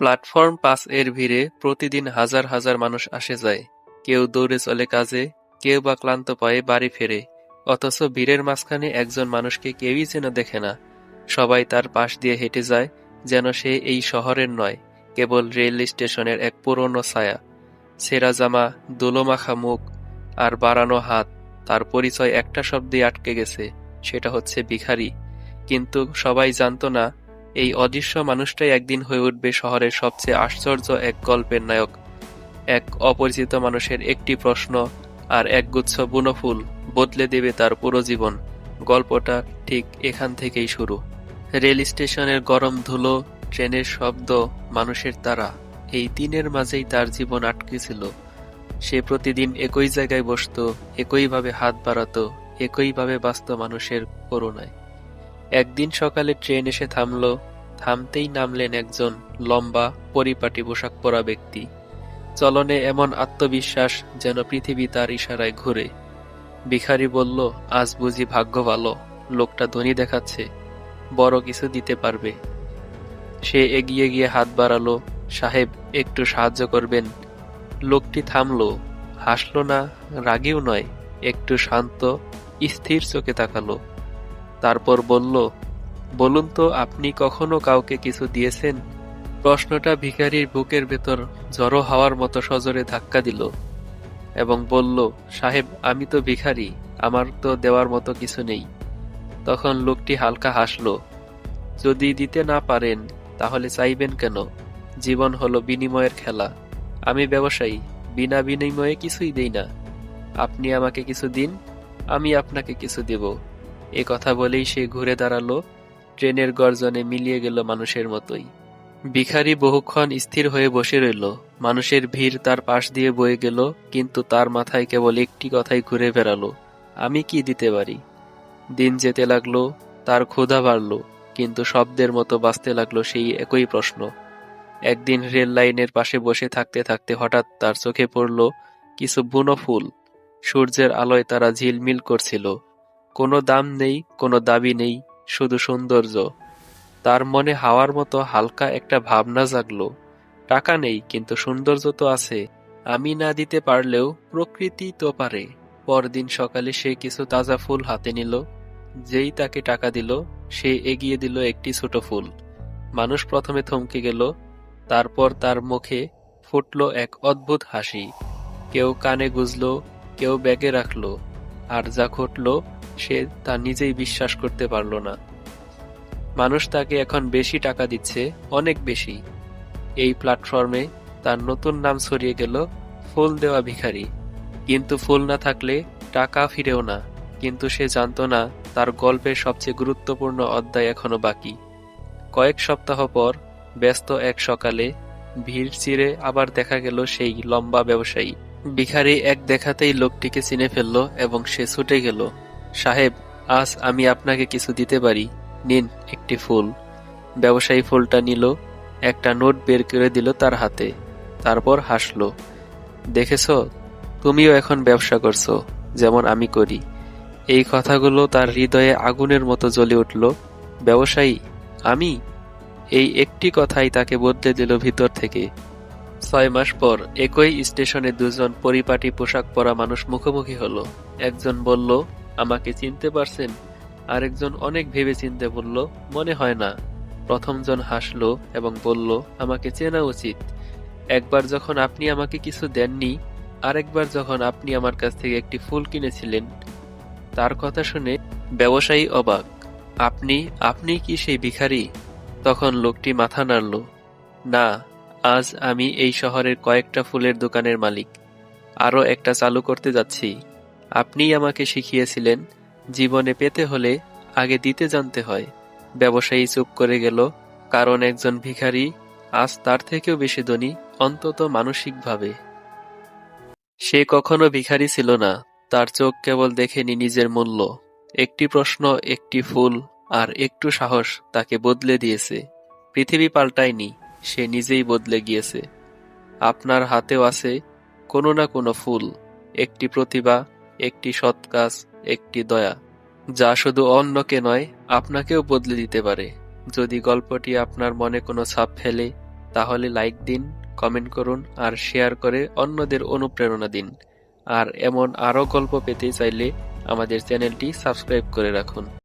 Platform পাঁচ এর ভিড়ে প্রতিদিন হাজার হাজার মানুষ আসে যায়। কেউ দৌড়ে চলে কাজে, কেউ বা ক্লান্ত পায়ে বাড়ি ফেরে। অথচ ভিড়ের মাঝখানে একজন মানুষকে কেউই যেন দেখে না। সবাই তার পাশ দিয়ে হেঁটে যায়, যেন সে এই শহরের নয়, কেবল রেল স্টেশনের এক পুরনো ছায়া। ছেঁড়া জামা, দোলোমাখা মুখ আর বাড়ানো হাত, তার পরিচয় একটা শব্দে আটকে গেছে, সেটা হচ্ছে ভিখারি। কিন্তু সবাই জানতো না এই অদৃশ্য মানুষটাই একদিন হয়ে উঠবে শহরের সবচেয়ে আশ্চর্য এক গল্পের নায়ক। এক অপরিচিত মানুষের একটি প্রশ্ন আর একগুচ্ছ বুনোফুল বদলে দেবে তার পুরো জীবন। গল্পটা ঠিক এখান থেকেই শুরু। রেল স্টেশনের গরম ধুলো, ট্রেনের শব্দ, মানুষের তারা, এই দিনের মাঝেই তার জীবন আটকে ছিল। সে প্রতিদিন একই জায়গায় বসত, একইভাবে হাত বাড়াত, একইভাবে বাঁচত মানুষের করুণায়। একদিন সকালে ট্রেন এসে থামল, থামতেই নামলেন একজন লম্বা, পরিপাটি পোশাক পরা ব্যক্তি। চলনে এমন আত্মবিশ্বাস যেন পৃথিবী তার ইশারায় ঘুরে। ভিখারি বলল, আজ বুঝি ভাগ্য ভালো, লোকটা ধনী দেখাচ্ছে, বড় কিছু দিতে পারবে। সে এগিয়ে গিয়ে হাত বাড়ালো, সাহেব, একটু সাহায্য করবেন। লোকটি থামলো, হাসলো না, রাগেও নয়, একটু শান্ত, স্থির চোখে তাকালো। তারপর বলল, বলুন তো, আপনি কখনো কাউকে কিছু দিয়েছেন? প্রশ্নটা ভিখারির বুকের ভেতর জড়ো হওয়ার মতো সজোরে ধাক্কা দিল এবং বলল, সাহেব, আমি তো ভিখারি, আমার তো দেওয়ার মতো কিছু নেই। তখন লোকটি হালকা হাসল, যদি দিতে না পারেন, তাহলে চাইবেন কেন? জীবন হলো বিনিময়ের খেলা। আমি ব্যবসায়ী, বিনা বিনিময়ে কিছুই দেই না। আপনি আমাকে কিছু দিন, আমি আপনাকে কিছু দেব। এ কথা বলেই সে ঘুরে দাঁড়াল। ট্রেনের গর্জনে মিলিয়ে গেল মানুষের মতোই। ভিখারি বহুক্ষণ স্থির হয়ে বসে রইল। মানুষের ভিড় তার পাশ দিয়ে বয়ে গেল, কিন্তু তার মাথায় কেবল একটি কথাই ঘুরে বেড়ালো, আমি কি দিতে পারি? দিন যেতে লাগল, তার ক্ষুধা বাড়ল, কিন্তু শব্দের মতো বাঁচতে লাগল সেই একই প্রশ্ন। একদিন রেল লাইনের পাশে বসে থাকতে থাকতে হঠাৎ তার চোখে পড়ল কিছু বুনো ফুল। সূর্যের আলোয় তারা ঝিলমিল করছিল। কোনো দাম নেই, কোনো দাবি নেই, শুধু সৌন্দর্য। তার মনে হাওয়ার মতো হালকা একটা ভাবনা জাগলো। টাকা নেই, কিন্তু সৌন্দর্য তো আছে। আমি না দিতে পারলেও প্রকৃতি তো পারে। পরদিন সকালে সে কিছু তাজা ফুল হাতে নিল। যেই তাকে টাকা দিল, সে এগিয়ে দিল একটি ছোট ফুল। মানুষ প্রথমে থমকে গেল। তারপর তার মুখে ফুটল এক অদ্ভুত হাসি। কেউ কানে গুজল, কেউ ব্যাগে রাখল। আর যা ঘটল সে তা নিজেই বিশ্বাস করতে পারল না। মানুষ তাকে এখন বেশি টাকা দিচ্ছে, অনেক বেশি। এই প্ল্যাটফর্মে তার নতুন নাম ছড়িয়ে গেল, ফুল দেওয়া ভিখারি। কিন্তু ফুল না থাকলে টাকা ফিরেও না। কিন্তু সে জানতো না, তার গল্পের সবচেয়ে গুরুত্বপূর্ণ অধ্যায় এখনও বাকি। কয়েক সপ্তাহ পর, ব্যস্ত এক সকালে, ভিড় চিরে আবার দেখা গেল সেই লম্বা ব্যবসায়ী। ভিখারি এক দেখাতেই লোকটিকে চিনে ফেলল এবং সে ছুটে গেল। সাহেব, আজ আমি আপনাকে কিছু দিতে পারি। নিন একটি ফুল। ব্যবসায়ী ফুলটা নিল, একটা নোট বের করে দিল তার হাতে। তারপর হাসলো। দেখেছ, তুমিও এখন ব্যবসা করছ, যেমন আমি করি। এই কথাগুলো তার হৃদয়ে আগুনের মতো জ্বলে উঠল। ব্যবসায়ী, আমি? এই একটি কথাই তাকে বদলে দিল ভিতর থেকে। ছয় মাস পর একই স্টেশনে দুজন পরিপাটি পোশাক পরা মানুষ মুখোমুখি হলো। একজন বলল আমাকে চিনতে পারছেন? আরেকজন অনেক ভেবে চিনতে বলল, মনে হয় না। প্রথমজন হাসলো এবং বলল, আমাকে চেনা উচিত। একবার যখন আপনি আমাকে কিছু দেননি, আরেকবার যখন আপনি আমার কাছ থেকে একটি ফুল কিনেছিলেন, তার কথা শুনে ব্যবসায়ী অবাক। আপনি আপনি কি সেই ভিখারি? তখন লোকটি মাথা নাড়ল, না, আজ আমি এই শহরের কয়েকটা ফুলের দোকানের মালিক। আরও একটা চালু করতে যাচ্ছি। আপনিই আমাকে শিখিয়েছিলেন, জীবনে পেতে হলে আগে দিতে জানতে হয়। ব্যবসায়ী চুপ করে গেল, কারণ একজন ভিখারি আজ তার থেকেও বেশি ধনী, অন্তত মানসিকভাবে। সে কখনো ভিখারি ছিল না, তার চোখ কেবল দেখেনি নিজের মূল্য। একটি প্রশ্ন, একটি ফুল আর একটু সাহস তাকে বদলে দিয়েছে। পৃথিবী পাল্টায়নি, সে নিজেই বদলে গিয়েছে। আপনার হাতেও আছে কোনো না কোনো ফুল, একটি প্রতিভা একটি সৎ কাজ, একটি দয়া, যা শুধু অন্যকে নয়, আপনাকেও বদলে দিতে পারে। যদি গল্পটি আপনার মনে কোনো ছাপ ফেলে, তাহলে লাইক দিন, কমেন্ট করুন, আর শেয়ার করে অন্যদের অনুপ্রেরণা দিন। আর এমন আরও গল্প পেতে চাইলে আমাদের চ্যানেলটি সাবস্ক্রাইব করে রাখুন।